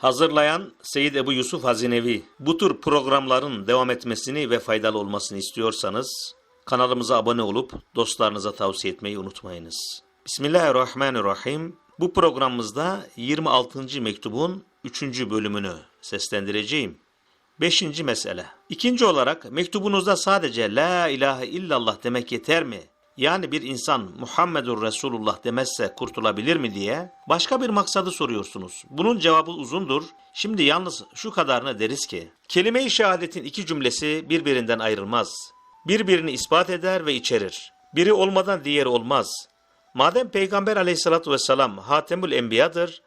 Hazırlayan Seyyid Ebu Yusuf Hazinevi. Bu tür programların devam etmesini ve faydalı olmasını istiyorsanız kanalımıza abone olup dostlarınıza tavsiye etmeyi unutmayınız. Bismillahirrahmanirrahim. Bu programımızda 26. mektubun 3. bölümünü seslendireceğim. Beşinci mesele. İkinci olarak mektubunuzda sadece La ilahe illallah demek yeter mi? Yani bir insan Muhammedur Resulullah demezse kurtulabilir mi diye başka bir maksadı soruyorsunuz. Bunun cevabı uzundur. Şimdi yalnız şu kadarını deriz ki kelime-i şehadetin iki cümlesi birbirinden ayrılmaz. Birbirini ispat eder ve içerir. Biri olmadan diğeri olmaz. Madem Peygamber aleyhissalatü vesselam Hatemül Enbiya'dır,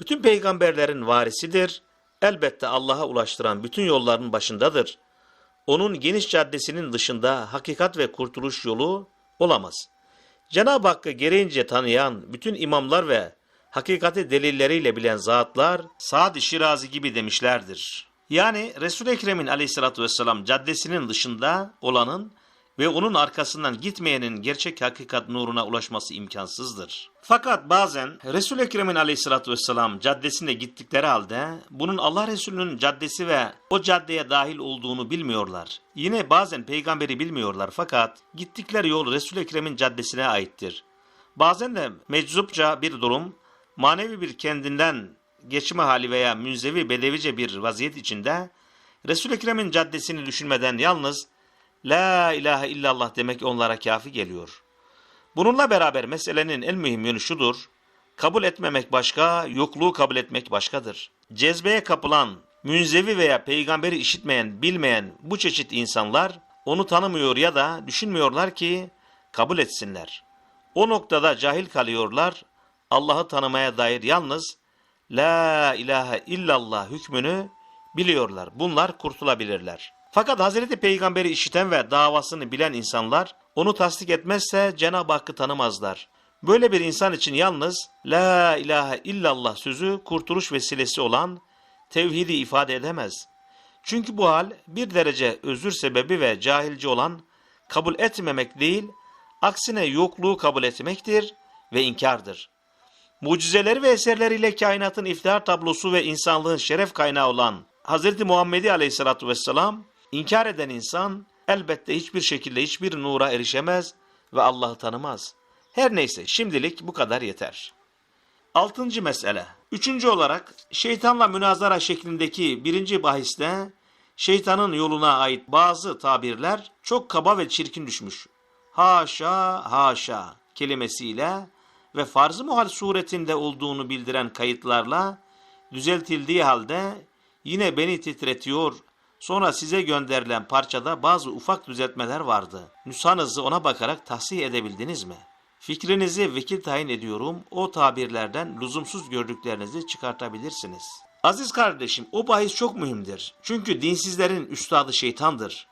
bütün peygamberlerin varisidir, elbette Allah'a ulaştıran bütün yolların başındadır. Onun geniş caddesinin dışında hakikat ve kurtuluş yolu olamaz. Cenab-ı Hakk'ı gereğince tanıyan bütün imamlar ve hakikati delilleriyle bilen zatlar Sa'd-ı Şirazi gibi demişlerdir. Yani Resul-i Ekrem'in aleyhissalatü vesselam caddesinin dışında olanın ve onun arkasından gitmeyenin gerçek hakikat nuruna ulaşması imkansızdır. Fakat bazen Resul-i Ekrem'in aleyhissalatü vesselam caddesinde gittikleri halde bunun Allah Resulü'nün caddesi ve o caddeye dahil olduğunu bilmiyorlar. Yine bazen peygamberi bilmiyorlar fakat gittikleri yol Resul-i Ekrem'in caddesine aittir. Bazen de meczupça bir durum, manevi bir kendinden geçme hali veya münzevi bedevice bir vaziyet içinde Resul-i Ekrem'in caddesini düşünmeden yalnız La ilahe illallah demek onlara kafi geliyor. Bununla beraber meselenin en mühim yönü şudur. Kabul etmemek başka, yokluğu kabul etmek başkadır. Cezbeye kapılan, münzevi veya peygamberi işitmeyen, bilmeyen bu çeşit insanlar onu tanımıyor ya da düşünmüyorlar ki kabul etsinler. O noktada cahil kalıyorlar. Allah'ı tanımaya dair yalnız La ilahe illallah hükmünü biliyorlar. Bunlar kurtulabilirler. Fakat Hazreti Peygamber'i işiten ve davasını bilen insanlar onu tasdik etmezse Cenab-ı Hakk'ı tanımazlar. Böyle bir insan için yalnız La ilahe illallah sözü kurtuluş vesilesi olan tevhidi ifade edemez. Çünkü bu hal bir derece özür sebebi ve cahilce olan kabul etmemek değil, aksine yokluğu kabul etmektir ve inkardır. Mucizeleri ve eserleriyle kainatın iftihar tablosu ve insanlığın şeref kaynağı olan Hz. Muhammedi Aleyhisselatü Vesselam İnkar eden insan elbette hiçbir şekilde hiçbir nura erişemez ve Allah'ı tanımaz. Her neyse şimdilik bu kadar yeter. Altıncı mesele. Üçüncü olarak şeytanla münazara şeklindeki birinci bahiste şeytanın yoluna ait bazı tabirler çok kaba ve çirkin düşmüş. Haşa haşa kelimesiyle ve farz-ı muhal suretinde olduğunu bildiren kayıtlarla düzeltildiği halde yine beni titretiyor Sonra size gönderilen parçada bazı ufak düzeltmeler vardı. Nüshanızı ona bakarak tahsih edebildiniz mi? Fikrinizi vekil tayin ediyorum. O tabirlerden lüzumsuz gördüklerinizi çıkartabilirsiniz. Aziz kardeşim o bahis çok mühimdir. Çünkü dinsizlerin üstadı şeytandır.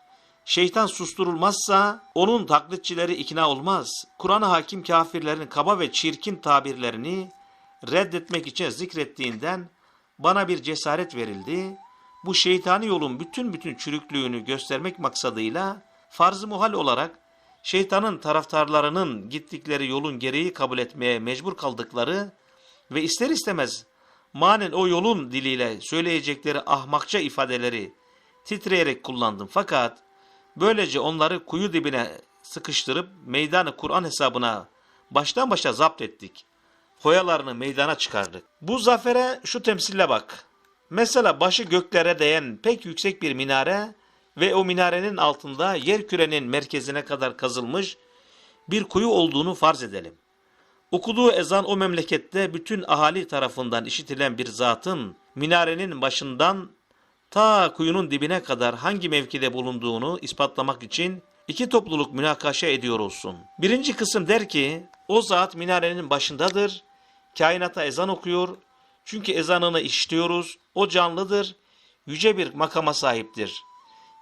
Şeytan susturulmazsa onun taklitçileri ikna olmaz. Kur'an'a hakim kafirlerin kaba ve çirkin tabirlerini reddetmek için zikrettiğinden bana bir cesaret verildi bu şeytani yolun bütün bütün çürüklüğünü göstermek maksadıyla farz-ı muhal olarak şeytanın taraftarlarının gittikleri yolun gereği kabul etmeye mecbur kaldıkları ve ister istemez manen o yolun diliyle söyleyecekleri ahmakça ifadeleri titreyerek kullandım. Fakat böylece onları kuyu dibine sıkıştırıp meydanı Kur'an hesabına baştan başa zapt ettik. Foyalarını meydana çıkardık. Bu zafere şu temsille bak. Mesela başı göklere değen pek yüksek bir minare ve o minarenin altında yer kürenin merkezine kadar kazılmış bir kuyu olduğunu farz edelim. Okuduğu ezan o memlekette bütün ahali tarafından işitilen bir zatın minarenin başından ta kuyunun dibine kadar hangi mevkide bulunduğunu ispatlamak için iki topluluk münakaşa ediyor olsun. Birinci kısım der ki o zat minarenin başındadır, kainata ezan okuyor çünkü ezanını işitiyoruz, o canlıdır, yüce bir makama sahiptir.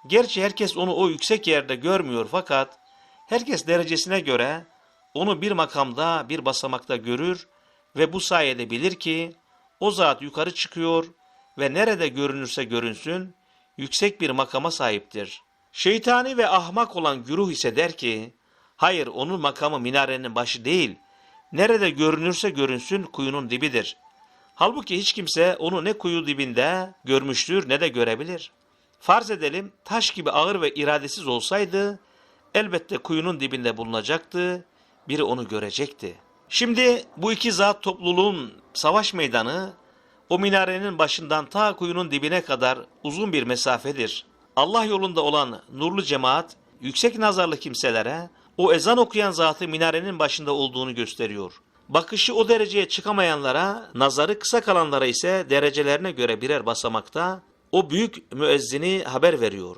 Gerçi herkes onu o yüksek yerde görmüyor fakat herkes derecesine göre onu bir makamda, bir basamakta görür ve bu sayede bilir ki o zat yukarı çıkıyor ve nerede görünürse görünsün yüksek bir makama sahiptir. Şeytani ve ahmak olan güruh ise der ki, hayır onun makamı minarenin başı değil, nerede görünürse görünsün kuyunun dibidir. Halbuki hiç kimse onu ne kuyu dibinde görmüştür ne de görebilir. Farz edelim taş gibi ağır ve iradesiz olsaydı elbette kuyunun dibinde bulunacaktı, biri onu görecekti. Şimdi bu iki zat topluluğun savaş meydanı o minarenin başından ta kuyunun dibine kadar uzun bir mesafedir. Allah yolunda olan nurlu cemaat yüksek nazarlı kimselere o ezan okuyan zatı minarenin başında olduğunu gösteriyor. Bakışı o dereceye çıkamayanlara, nazarı kısa kalanlara ise derecelerine göre birer basamakta o büyük müezzini haber veriyor.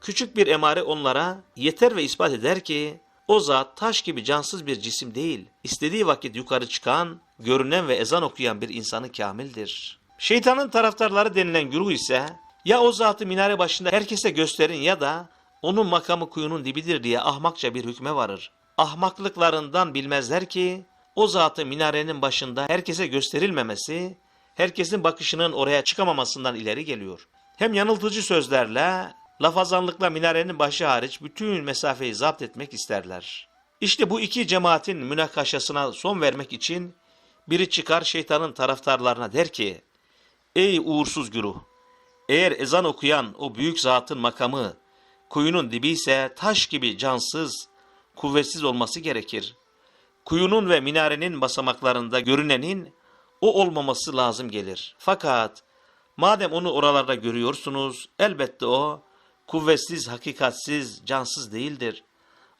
Küçük bir emare onlara yeter ve ispat eder ki o zat taş gibi cansız bir cisim değil. İstediği vakit yukarı çıkan, görünen ve ezan okuyan bir insanı kamildir. Şeytanın taraftarları denilen güruh ise ya o zatı minare başında herkese gösterin ya da onun makamı kuyunun dibidir diye ahmakça bir hükme varır. Ahmaklıklarından bilmezler ki o zatı minarenin başında herkese gösterilmemesi, herkesin bakışının oraya çıkamamasından ileri geliyor. Hem yanıltıcı sözlerle, lafazanlıkla minarenin başı hariç bütün mesafeyi zapt etmek isterler. İşte bu iki cemaatin münakaşasına son vermek için biri çıkar şeytanın taraftarlarına der ki, Ey uğursuz güruh! Eğer ezan okuyan o büyük zatın makamı kuyunun dibi ise taş gibi cansız, kuvvetsiz olması gerekir. Kuyunun ve minarenin basamaklarında görünenin o olmaması lazım gelir. Fakat madem onu oralarda görüyorsunuz elbette o kuvvetsiz, hakikatsiz, cansız değildir.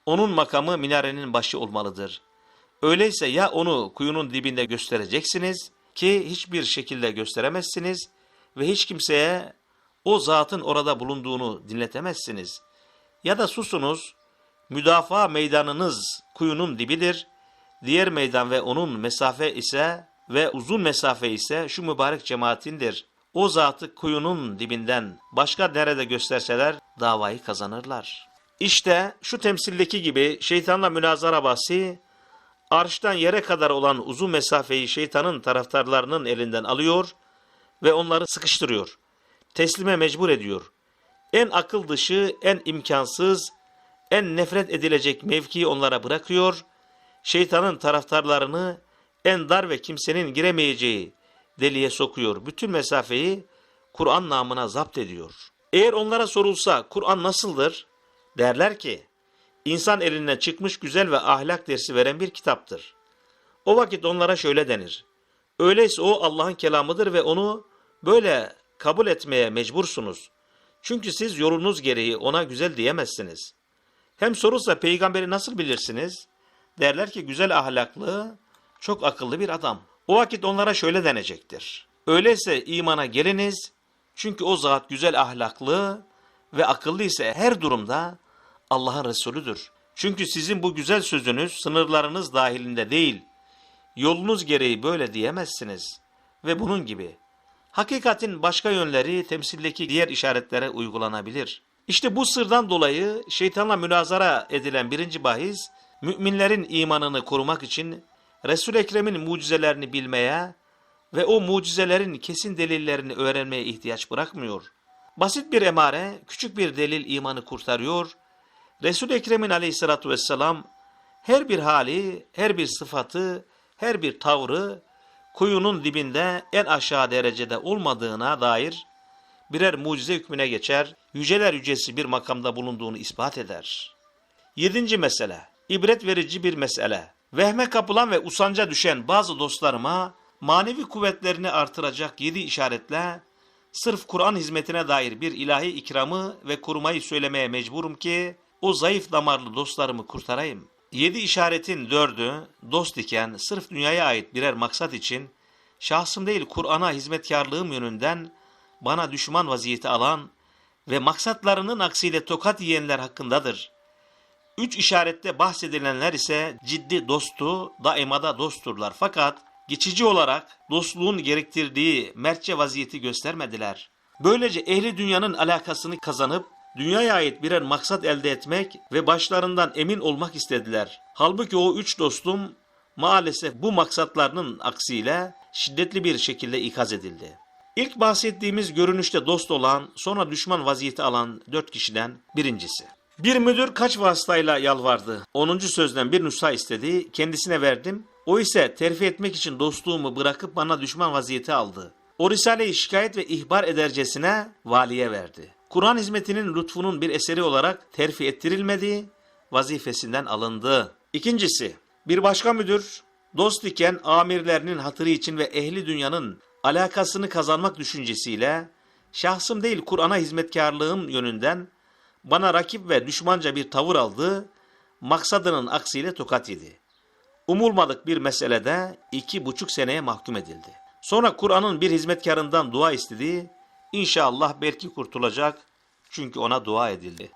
Onun makamı minarenin başı olmalıdır. Öyleyse ya onu kuyunun dibinde göstereceksiniz ki hiçbir şekilde gösteremezsiniz ve hiç kimseye o zatın orada bulunduğunu dinletemezsiniz. Ya da susunuz, müdafaa meydanınız kuyunun dibidir, diğer meydan ve onun mesafe ise ve uzun mesafe ise şu mübarek cemaatindir. O zatı kuyunun dibinden başka nerede gösterseler davayı kazanırlar. İşte şu temsildeki gibi şeytanla münazara bahsi, arştan yere kadar olan uzun mesafeyi şeytanın taraftarlarının elinden alıyor ve onları sıkıştırıyor. Teslime mecbur ediyor. En akıl dışı, en imkansız, en nefret edilecek mevkiyi onlara bırakıyor. Şeytanın taraftarlarını en dar ve kimsenin giremeyeceği deliğe sokuyor. Bütün mesafeyi Kur'an namına zapt ediyor. Eğer onlara sorulsa Kur'an nasıldır? Derler ki, insan eline çıkmış güzel ve ahlak dersi veren bir kitaptır. O vakit onlara şöyle denir. Öyleyse o Allah'ın kelamıdır ve onu böyle kabul etmeye mecbursunuz. Çünkü siz yolunuz gereği ona güzel diyemezsiniz. Hem sorulsa peygamberi nasıl bilirsiniz? Derler ki güzel ahlaklı, çok akıllı bir adam. O vakit onlara şöyle denecektir. Öyleyse imana geliniz, çünkü o zat güzel ahlaklı ve akıllı ise her durumda Allah'ın Resulüdür. Çünkü sizin bu güzel sözünüz sınırlarınız dahilinde değil, yolunuz gereği böyle diyemezsiniz. Ve bunun gibi. Hakikatin başka yönleri temsildeki diğer işaretlere uygulanabilir. İşte bu sırdan dolayı şeytanla münazara edilen birinci bahis, müminlerin imanını korumak için Resul-i Ekrem'in mucizelerini bilmeye ve o mucizelerin kesin delillerini öğrenmeye ihtiyaç bırakmıyor. Basit bir emare, küçük bir delil imanı kurtarıyor. Resul-i Ekrem'in aleyhissalatu vesselam her bir hali, her bir sıfatı, her bir tavrı kuyunun dibinde en aşağı derecede olmadığına dair birer mucize hükmüne geçer, yüceler yücesi bir makamda bulunduğunu ispat eder. Yedinci mesele, ibret verici bir mesele. Vehme kapılan ve usanca düşen bazı dostlarıma manevi kuvvetlerini artıracak yedi işaretle sırf Kur'an hizmetine dair bir ilahi ikramı ve korumayı söylemeye mecburum ki o zayıf damarlı dostlarımı kurtarayım. Yedi işaretin dördü dost iken sırf dünyaya ait birer maksat için şahsım değil Kur'an'a hizmetkarlığım yönünden bana düşman vaziyeti alan ve maksatlarının aksiyle tokat yiyenler hakkındadır. Üç işarette bahsedilenler ise ciddi dostu, daimada dostturlar. Fakat geçici olarak dostluğun gerektirdiği mertçe vaziyeti göstermediler. Böylece ehli dünyanın alakasını kazanıp dünyaya ait birer maksat elde etmek ve başlarından emin olmak istediler. Halbuki o üç dostum maalesef bu maksatlarının aksiyle şiddetli bir şekilde ikaz edildi. İlk bahsettiğimiz görünüşte dost olan, sonra düşman vaziyeti alan dört kişiden birincisi. Bir müdür kaç vasıtayla yalvardı. Onuncu sözden bir nüsha istedi, kendisine verdim. O ise terfi etmek için dostluğumu bırakıp bana düşman vaziyeti aldı. O Risale'yi şikayet ve ihbar edercesine valiye verdi. Kur'an hizmetinin lütfunun bir eseri olarak terfi ettirilmedi, vazifesinden alındı. İkincisi, bir başka müdür dost iken amirlerinin hatırı için ve ehli dünyanın alakasını kazanmak düşüncesiyle şahsım değil Kur'an'a hizmetkarlığım yönünden bana rakip ve düşmanca bir tavır aldı, maksadının aksiyle tokat yedi. Umulmadık bir meselede iki buçuk seneye mahkum edildi. Sonra Kur'an'ın bir hizmetkarından dua istedi. İnşallah belki kurtulacak çünkü ona dua edildi.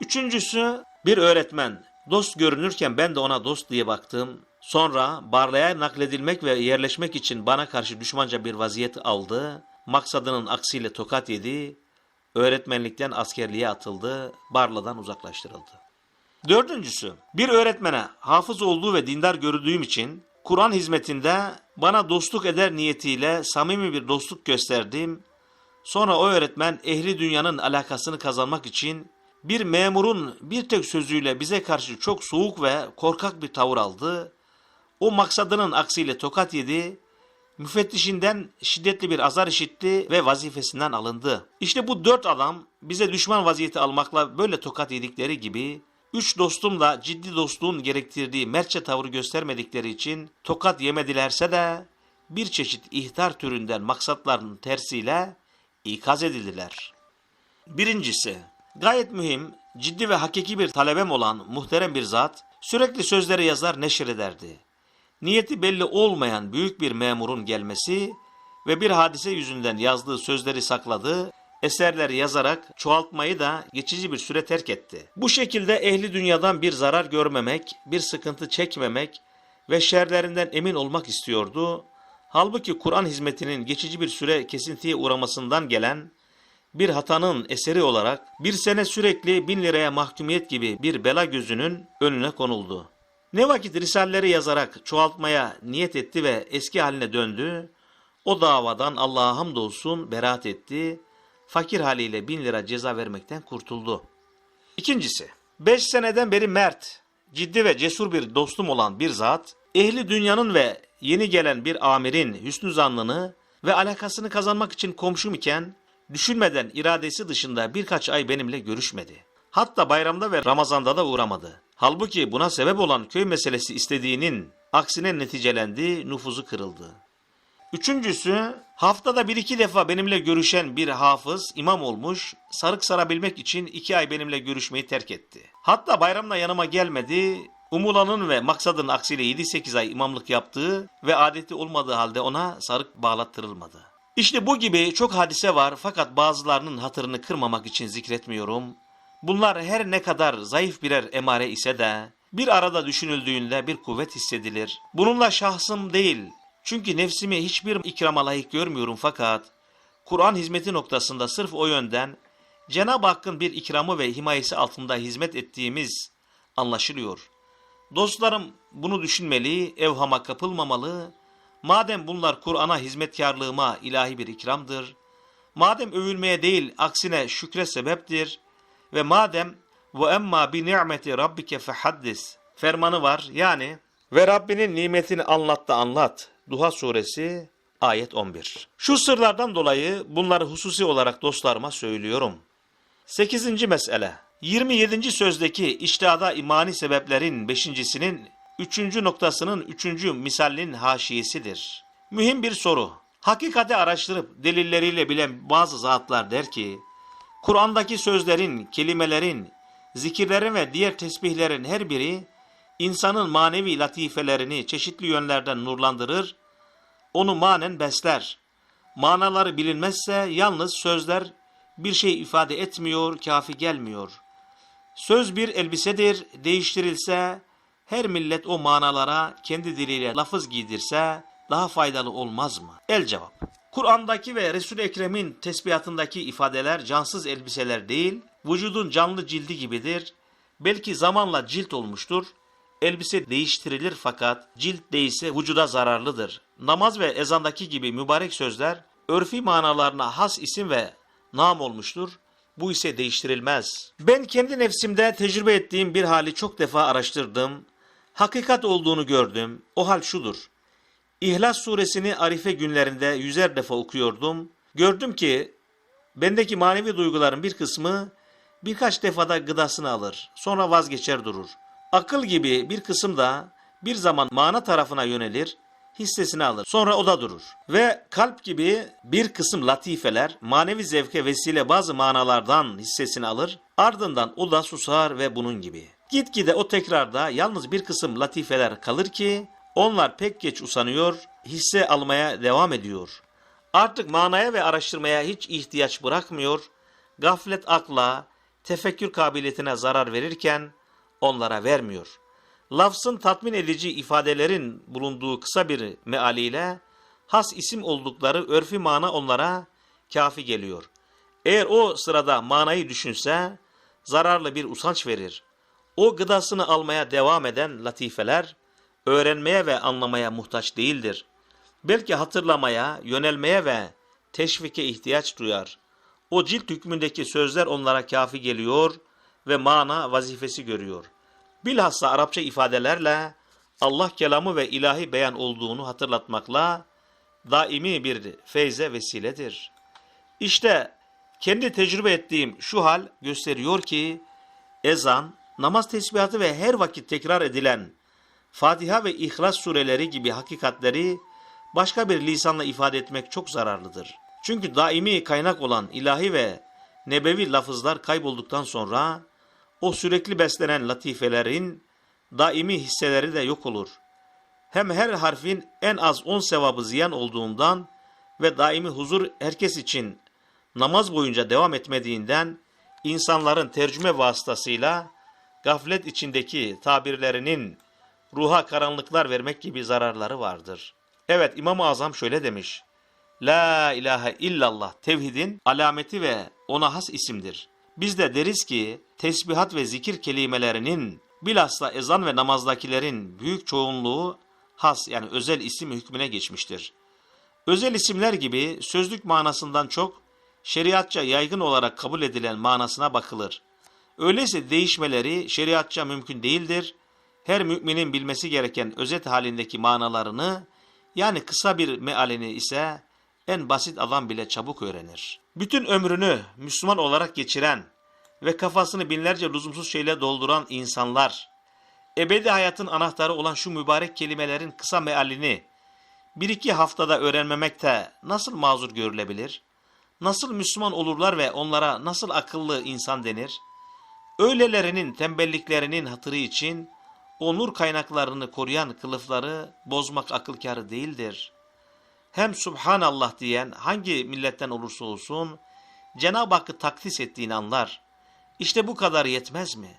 Üçüncüsü bir öğretmen. Dost görünürken ben de ona dost diye baktım. Sonra Barla'ya nakledilmek ve yerleşmek için bana karşı düşmanca bir vaziyet aldı. Maksadının aksiyle tokat yedi. Öğretmenlikten askerliğe atıldı. Barla'dan uzaklaştırıldı. Dördüncüsü, bir öğretmene hafız olduğu ve dindar görüldüğüm için Kur'an hizmetinde bana dostluk eder niyetiyle samimi bir dostluk gösterdim. Sonra o öğretmen ehli dünyanın alakasını kazanmak için bir memurun bir tek sözüyle bize karşı çok soğuk ve korkak bir tavır aldı. O maksadının aksiyle tokat yedi. Müfettişinden şiddetli bir azar işitti ve vazifesinden alındı. İşte bu dört adam bize düşman vaziyeti almakla böyle tokat yedikleri gibi Üç dostum da ciddi dostluğun gerektirdiği mertçe tavrı göstermedikleri için tokat yemedilerse de bir çeşit ihtar türünden maksatlarının tersiyle ikaz edildiler. Birincisi, gayet mühim, ciddi ve hakiki bir talebem olan muhterem bir zat sürekli sözleri yazar neşir ederdi. Niyeti belli olmayan büyük bir memurun gelmesi ve bir hadise yüzünden yazdığı sözleri sakladı eserler yazarak çoğaltmayı da geçici bir süre terk etti. Bu şekilde ehli dünyadan bir zarar görmemek, bir sıkıntı çekmemek ve şerlerinden emin olmak istiyordu. Halbuki Kur'an hizmetinin geçici bir süre kesintiye uğramasından gelen bir hatanın eseri olarak bir sene sürekli bin liraya mahkumiyet gibi bir bela gözünün önüne konuldu. Ne vakit risalleri yazarak çoğaltmaya niyet etti ve eski haline döndü, o davadan Allah'a hamdolsun beraat etti fakir haliyle bin lira ceza vermekten kurtuldu. İkincisi, beş seneden beri mert, ciddi ve cesur bir dostum olan bir zat, ehli dünyanın ve yeni gelen bir amirin hüsnü zannını ve alakasını kazanmak için komşum iken, düşünmeden iradesi dışında birkaç ay benimle görüşmedi. Hatta bayramda ve Ramazan'da da uğramadı. Halbuki buna sebep olan köy meselesi istediğinin aksine neticelendi, nüfuzu kırıldı. Üçüncüsü haftada bir iki defa benimle görüşen bir hafız imam olmuş sarık sarabilmek için iki ay benimle görüşmeyi terk etti. Hatta bayramda yanıma gelmedi umulanın ve maksadın aksiyle 7-8 ay imamlık yaptığı ve adeti olmadığı halde ona sarık bağlattırılmadı. İşte bu gibi çok hadise var fakat bazılarının hatırını kırmamak için zikretmiyorum. Bunlar her ne kadar zayıf birer emare ise de bir arada düşünüldüğünde bir kuvvet hissedilir. Bununla şahsım değil, çünkü nefsimi hiçbir ikrama layık görmüyorum fakat Kur'an hizmeti noktasında sırf o yönden Cenab-ı Hakk'ın bir ikramı ve himayesi altında hizmet ettiğimiz anlaşılıyor. Dostlarım bunu düşünmeli, evhama kapılmamalı. Madem bunlar Kur'an'a hizmetkarlığıma ilahi bir ikramdır, madem övülmeye değil aksine şükre sebeptir ve madem ve emma bi ni'meti rabbike fehaddis fermanı var yani ve Rabbinin nimetini anlat da anlat. Duha suresi ayet 11. Şu sırlardan dolayı bunları hususi olarak dostlarıma söylüyorum. 8. mesele 27. sözdeki iştihada imani sebeplerin beşincisinin üçüncü noktasının üçüncü misalinin haşiyesidir. Mühim bir soru. Hakikati araştırıp delilleriyle bilen bazı zatlar der ki, Kur'an'daki sözlerin, kelimelerin, zikirlerin ve diğer tesbihlerin her biri insanın manevi latifelerini çeşitli yönlerden nurlandırır, onu manen besler. Manaları bilinmezse yalnız sözler bir şey ifade etmiyor, kafi gelmiyor. Söz bir elbisedir, değiştirilse her millet o manalara kendi diliyle lafız giydirse daha faydalı olmaz mı? El cevap. Kur'an'daki ve Resul-i Ekrem'in tesbihatındaki ifadeler cansız elbiseler değil, vücudun canlı cildi gibidir. Belki zamanla cilt olmuştur, Elbise değiştirilir fakat cilt değilse vücuda zararlıdır. Namaz ve ezandaki gibi mübarek sözler örfi manalarına has isim ve nam olmuştur. Bu ise değiştirilmez. Ben kendi nefsimde tecrübe ettiğim bir hali çok defa araştırdım. Hakikat olduğunu gördüm. O hal şudur. İhlas suresini Arife günlerinde yüzer defa okuyordum. Gördüm ki bendeki manevi duyguların bir kısmı birkaç defada gıdasını alır. Sonra vazgeçer durur. Akıl gibi bir kısım da bir zaman mana tarafına yönelir, hissesini alır. Sonra o da durur. Ve kalp gibi bir kısım latifeler manevi zevke vesile bazı manalardan hissesini alır. Ardından o da susar ve bunun gibi. Gitgide o tekrarda yalnız bir kısım latifeler kalır ki onlar pek geç usanıyor, hisse almaya devam ediyor. Artık manaya ve araştırmaya hiç ihtiyaç bırakmıyor, gaflet akla, tefekkür kabiliyetine zarar verirken onlara vermiyor. Lafzın tatmin edici ifadelerin bulunduğu kısa bir mealiyle has isim oldukları örfi mana onlara kafi geliyor. Eğer o sırada manayı düşünse zararlı bir usanç verir. O gıdasını almaya devam eden latifeler öğrenmeye ve anlamaya muhtaç değildir. Belki hatırlamaya, yönelmeye ve teşvike ihtiyaç duyar. O cilt hükmündeki sözler onlara kafi geliyor ve mana vazifesi görüyor. Bilhassa Arapça ifadelerle Allah kelamı ve ilahi beyan olduğunu hatırlatmakla daimi bir feyze vesiledir. İşte kendi tecrübe ettiğim şu hal gösteriyor ki ezan, namaz tesbihatı ve her vakit tekrar edilen Fatiha ve İhlas sureleri gibi hakikatleri başka bir lisanla ifade etmek çok zararlıdır. Çünkü daimi kaynak olan ilahi ve nebevi lafızlar kaybolduktan sonra o sürekli beslenen latifelerin daimi hisseleri de yok olur. Hem her harfin en az 10 sevabı ziyan olduğundan ve daimi huzur herkes için namaz boyunca devam etmediğinden insanların tercüme vasıtasıyla gaflet içindeki tabirlerinin ruha karanlıklar vermek gibi zararları vardır. Evet İmam-ı Azam şöyle demiş. La ilahe illallah tevhidin alameti ve ona has isimdir. Biz de deriz ki tesbihat ve zikir kelimelerinin bilhassa ezan ve namazdakilerin büyük çoğunluğu has yani özel isim hükmüne geçmiştir. Özel isimler gibi sözlük manasından çok şeriatça yaygın olarak kabul edilen manasına bakılır. Öyleyse değişmeleri şeriatça mümkün değildir. Her müminin bilmesi gereken özet halindeki manalarını yani kısa bir mealini ise en basit adam bile çabuk öğrenir. Bütün ömrünü Müslüman olarak geçiren ve kafasını binlerce lüzumsuz şeyle dolduran insanlar, ebedi hayatın anahtarı olan şu mübarek kelimelerin kısa mealini bir iki haftada öğrenmemekte nasıl mazur görülebilir? Nasıl Müslüman olurlar ve onlara nasıl akıllı insan denir? Öylelerinin tembelliklerinin hatırı için o nur kaynaklarını koruyan kılıfları bozmak akıl kârı değildir. Hem Subhanallah diyen hangi milletten olursa olsun Cenab-ı Hakk'ı takdis ettiğini anlar. İşte bu kadar yetmez mi?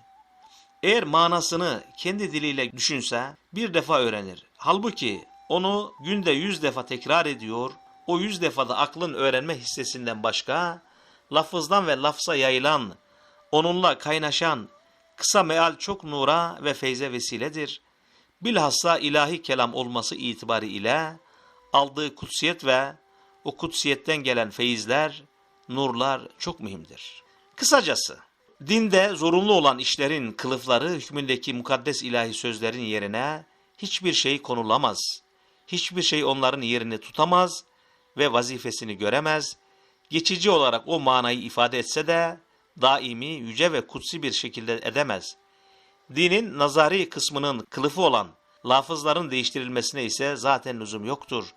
Eğer manasını kendi diliyle düşünse bir defa öğrenir. Halbuki onu günde yüz defa tekrar ediyor, o yüz defada aklın öğrenme hissesinden başka, lafızdan ve lafza yayılan, onunla kaynaşan, kısa meal çok nura ve feyze vesiledir. Bilhassa ilahi kelam olması itibarı ile aldığı kutsiyet ve o kutsiyetten gelen feyizler, nurlar çok mühimdir. Kısacası, dinde zorunlu olan işlerin kılıfları hükmündeki mukaddes ilahi sözlerin yerine hiçbir şey konulamaz. Hiçbir şey onların yerini tutamaz ve vazifesini göremez. Geçici olarak o manayı ifade etse de daimi, yüce ve kutsi bir şekilde edemez. Dinin nazari kısmının kılıfı olan lafızların değiştirilmesine ise zaten lüzum yoktur.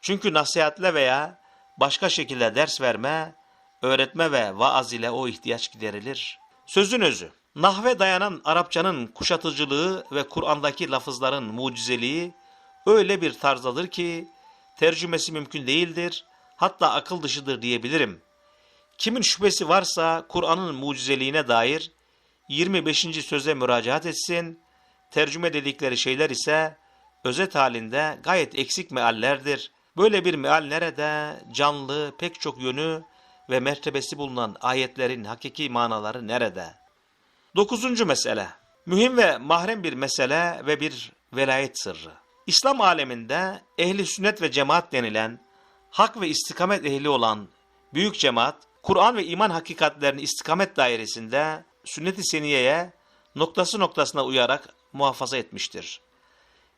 Çünkü nasihatle veya başka şekilde ders verme, öğretme ve vaaz ile o ihtiyaç giderilir. Sözün özü, nahve dayanan Arapçanın kuşatıcılığı ve Kur'an'daki lafızların mucizeliği öyle bir tarzdadır ki tercümesi mümkün değildir, hatta akıl dışıdır diyebilirim. Kimin şüphesi varsa Kur'an'ın mucizeliğine dair 25. söze müracaat etsin, tercüme dedikleri şeyler ise özet halinde gayet eksik meallerdir. Böyle bir meal nerede? Canlı, pek çok yönü ve mertebesi bulunan ayetlerin hakiki manaları nerede? Dokuzuncu mesele. Mühim ve mahrem bir mesele ve bir velayet sırrı. İslam aleminde ehli sünnet ve cemaat denilen hak ve istikamet ehli olan büyük cemaat, Kur'an ve iman hakikatlerini istikamet dairesinde sünnet-i seniyeye noktası noktasına uyarak muhafaza etmiştir.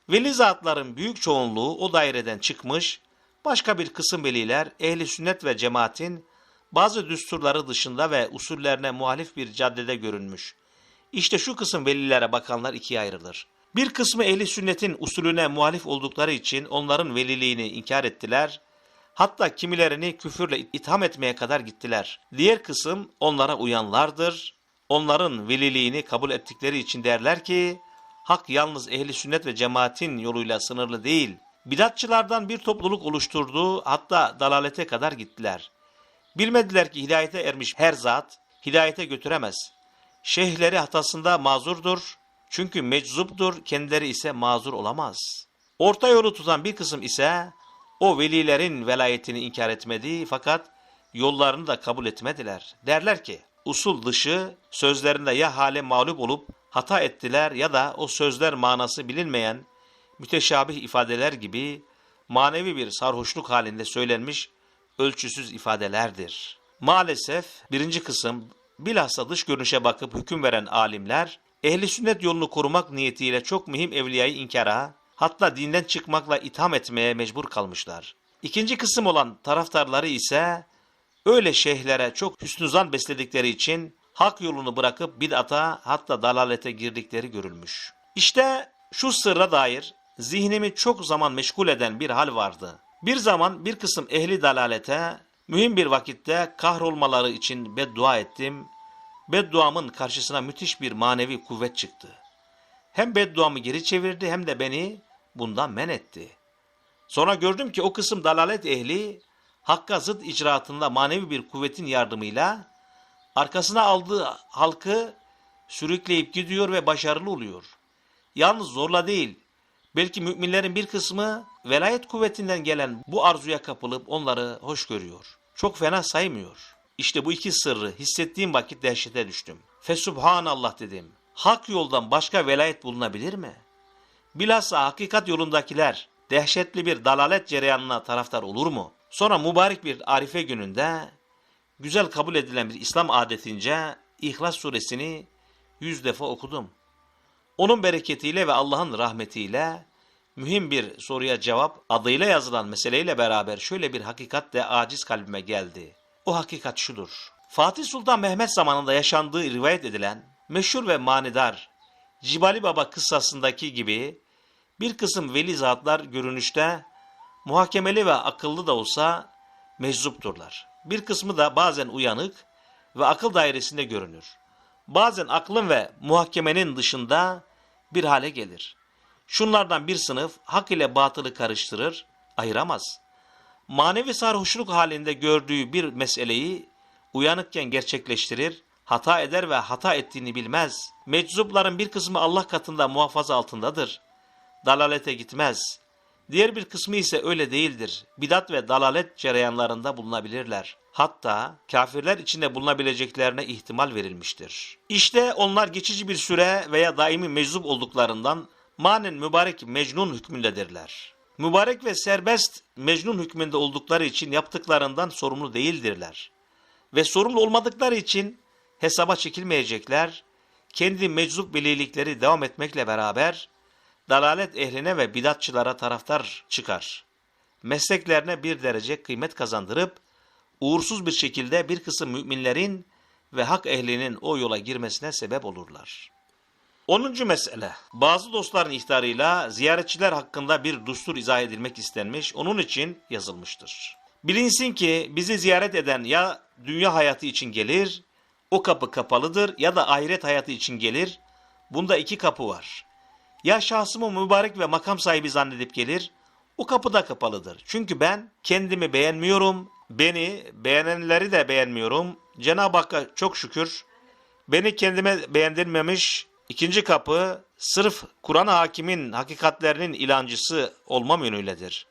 Veli zatların büyük çoğunluğu o daireden çıkmış, başka bir kısım veliler ehli sünnet ve cemaatin bazı düsturları dışında ve usullerine muhalif bir caddede görünmüş. İşte şu kısım velilere bakanlar ikiye ayrılır. Bir kısmı ehli sünnetin usulüne muhalif oldukları için onların veliliğini inkar ettiler. Hatta kimilerini küfürle itham etmeye kadar gittiler. Diğer kısım onlara uyanlardır. Onların veliliğini kabul ettikleri için derler ki, hak yalnız ehli sünnet ve cemaatin yoluyla sınırlı değil. Bidatçılardan bir topluluk oluşturduğu hatta dalalete kadar gittiler. Bilmediler ki hidayete ermiş her zat hidayete götüremez. Şeyhleri hatasında mazurdur. Çünkü meczuptur, kendileri ise mazur olamaz. Orta yolu tutan bir kısım ise o velilerin velayetini inkar etmedi fakat yollarını da kabul etmediler. Derler ki usul dışı sözlerinde ya hale mağlup olup hata ettiler ya da o sözler manası bilinmeyen müteşabih ifadeler gibi manevi bir sarhoşluk halinde söylenmiş ölçüsüz ifadelerdir. Maalesef birinci kısım bilhassa dış görünüşe bakıp hüküm veren alimler ehli sünnet yolunu korumak niyetiyle çok mühim evliyayı inkara hatta dinden çıkmakla itham etmeye mecbur kalmışlar. İkinci kısım olan taraftarları ise öyle şeyhlere çok hüsnüzan besledikleri için hak yolunu bırakıp bid'ata hatta dalalete girdikleri görülmüş. İşte şu sırra dair zihnimi çok zaman meşgul eden bir hal vardı. Bir zaman bir kısım ehli dalalete mühim bir vakitte kahrolmaları için beddua ettim. Bedduamın karşısına müthiş bir manevi kuvvet çıktı. Hem bedduamı geri çevirdi hem de beni bundan men etti. Sonra gördüm ki o kısım dalalet ehli hakka zıt icraatında manevi bir kuvvetin yardımıyla arkasına aldığı halkı sürükleyip gidiyor ve başarılı oluyor. Yalnız zorla değil, belki müminlerin bir kısmı velayet kuvvetinden gelen bu arzuya kapılıp onları hoş görüyor. Çok fena saymıyor. İşte bu iki sırrı hissettiğim vakit dehşete düştüm. Fesubhanallah dedim. Hak yoldan başka velayet bulunabilir mi? Bilhassa hakikat yolundakiler dehşetli bir dalalet cereyanına taraftar olur mu? Sonra mübarek bir arife gününde güzel kabul edilen bir İslam adetince İhlas suresini yüz defa okudum. Onun bereketiyle ve Allah'ın rahmetiyle mühim bir soruya cevap adıyla yazılan meseleyle beraber şöyle bir hakikat de aciz kalbime geldi. O hakikat şudur. Fatih Sultan Mehmet zamanında yaşandığı rivayet edilen meşhur ve manidar Cibali Baba kıssasındaki gibi bir kısım veli zatlar görünüşte muhakemeli ve akıllı da olsa meczupturlar. Bir kısmı da bazen uyanık ve akıl dairesinde görünür. Bazen aklın ve muhakemenin dışında bir hale gelir. Şunlardan bir sınıf hak ile batılı karıştırır, ayıramaz. Manevi sarhoşluk halinde gördüğü bir meseleyi uyanıkken gerçekleştirir, hata eder ve hata ettiğini bilmez. Meczupların bir kısmı Allah katında muhafaza altındadır. Dalalete gitmez. Diğer bir kısmı ise öyle değildir. Bidat ve dalalet cereyanlarında bulunabilirler. Hatta kafirler içinde bulunabileceklerine ihtimal verilmiştir. İşte onlar geçici bir süre veya daimi meczup olduklarından manen mübarek mecnun hükmündedirler. Mübarek ve serbest mecnun hükmünde oldukları için yaptıklarından sorumlu değildirler. Ve sorumlu olmadıkları için hesaba çekilmeyecekler, kendi meczup velilikleri devam etmekle beraber dalalet ehline ve bidatçılara taraftar çıkar. Mesleklerine bir derece kıymet kazandırıp, uğursuz bir şekilde bir kısım müminlerin ve hak ehlinin o yola girmesine sebep olurlar. 10. mesele. Bazı dostların ihtarıyla ziyaretçiler hakkında bir dustur izah edilmek istenmiş, onun için yazılmıştır. Bilinsin ki bizi ziyaret eden ya dünya hayatı için gelir, o kapı kapalıdır ya da ahiret hayatı için gelir, bunda iki kapı var. Ya şahsımı mübarek ve makam sahibi zannedip gelir, o kapı da kapalıdır. Çünkü ben kendimi beğenmiyorum, beni beğenenleri de beğenmiyorum. Cenab-ı Hakk'a çok şükür beni kendime beğendirmemiş. İkinci kapı sırf Kur'an hakimin hakikatlerinin ilancısı olmam yönüyledir.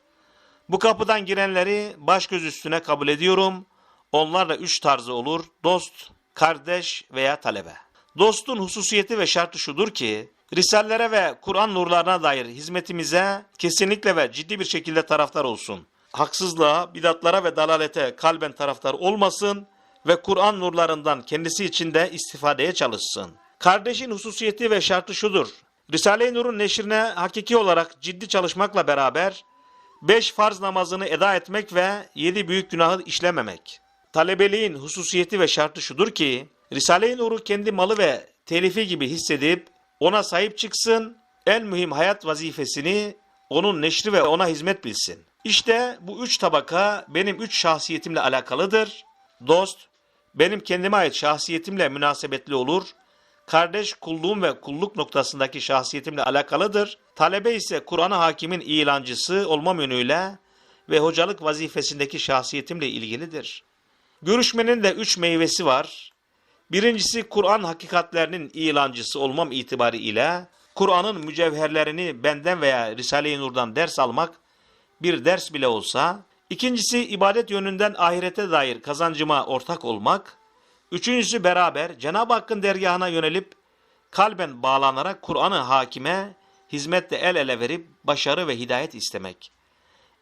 Bu kapıdan girenleri baş göz üstüne kabul ediyorum. Onlarla üç tarzı olur. Dost, kardeş veya talebe. Dostun hususiyeti ve şartı şudur ki, Risallere ve Kur'an nurlarına dair hizmetimize kesinlikle ve ciddi bir şekilde taraftar olsun. Haksızlığa, bidatlara ve dalalete kalben taraftar olmasın ve Kur'an nurlarından kendisi için de istifadeye çalışsın. Kardeşin hususiyeti ve şartı şudur. Risale-i Nur'un neşrine hakiki olarak ciddi çalışmakla beraber beş farz namazını eda etmek ve yedi büyük günahı işlememek. Talebeliğin hususiyeti ve şartı şudur ki, Risale-i Nur'u kendi malı ve telifi gibi hissedip ona sahip çıksın, en mühim hayat vazifesini onun neşri ve ona hizmet bilsin. İşte bu üç tabaka benim üç şahsiyetimle alakalıdır. Dost, benim kendime ait şahsiyetimle münasebetli olur. Kardeş kulluğum ve kulluk noktasındaki şahsiyetimle alakalıdır. Talebe ise Kur'an-ı Hakim'in ilancısı olmam yönüyle ve hocalık vazifesindeki şahsiyetimle ilgilidir. Görüşmenin de üç meyvesi var. Birincisi Kur'an hakikatlerinin ilancısı olmam itibariyle Kur'an'ın mücevherlerini benden veya Risale-i Nur'dan ders almak bir ders bile olsa. İkincisi ibadet yönünden ahirete dair kazancıma ortak olmak. Üçüncüsü beraber Cenab-ı Hakk'ın dergahına yönelip kalben bağlanarak Kur'an-ı Hakime hizmette el ele verip başarı ve hidayet istemek.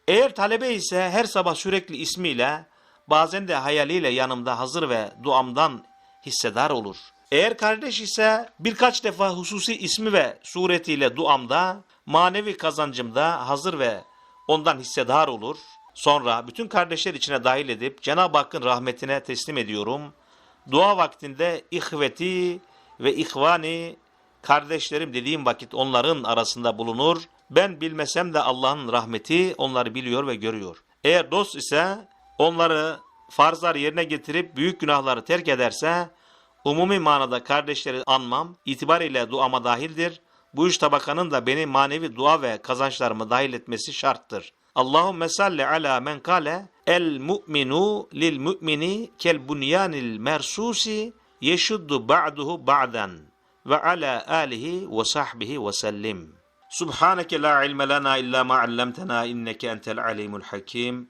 Eğer talebe ise her sabah sürekli ismiyle bazen de hayaliyle yanımda hazır ve duamdan hissedar olur. Eğer kardeş ise birkaç defa hususi ismi ve suretiyle duamda, manevi kazancımda hazır ve ondan hissedar olur. Sonra bütün kardeşler içine dahil edip Cenab-ı Hakk'ın rahmetine teslim ediyorum. Dua vaktinde ihveti ve ihvani kardeşlerim dediğim vakit onların arasında bulunur. Ben bilmesem de Allah'ın rahmeti onları biliyor ve görüyor. Eğer dost ise onları farzlar yerine getirip büyük günahları terk ederse umumi manada kardeşleri anmam itibariyle duama dahildir. Bu üç tabakanın da beni manevi dua ve kazançlarımı dahil etmesi şarttır. Allahümme salli ala men kale el mu'minu lil mu'mini kel bunyanil mersusi yeşuddu ba'duhu ba'dan ve ala alihi ve sahbihi ve sellim. Subhaneke la ilme lana illa ma allamtena inneke entel alimul hakim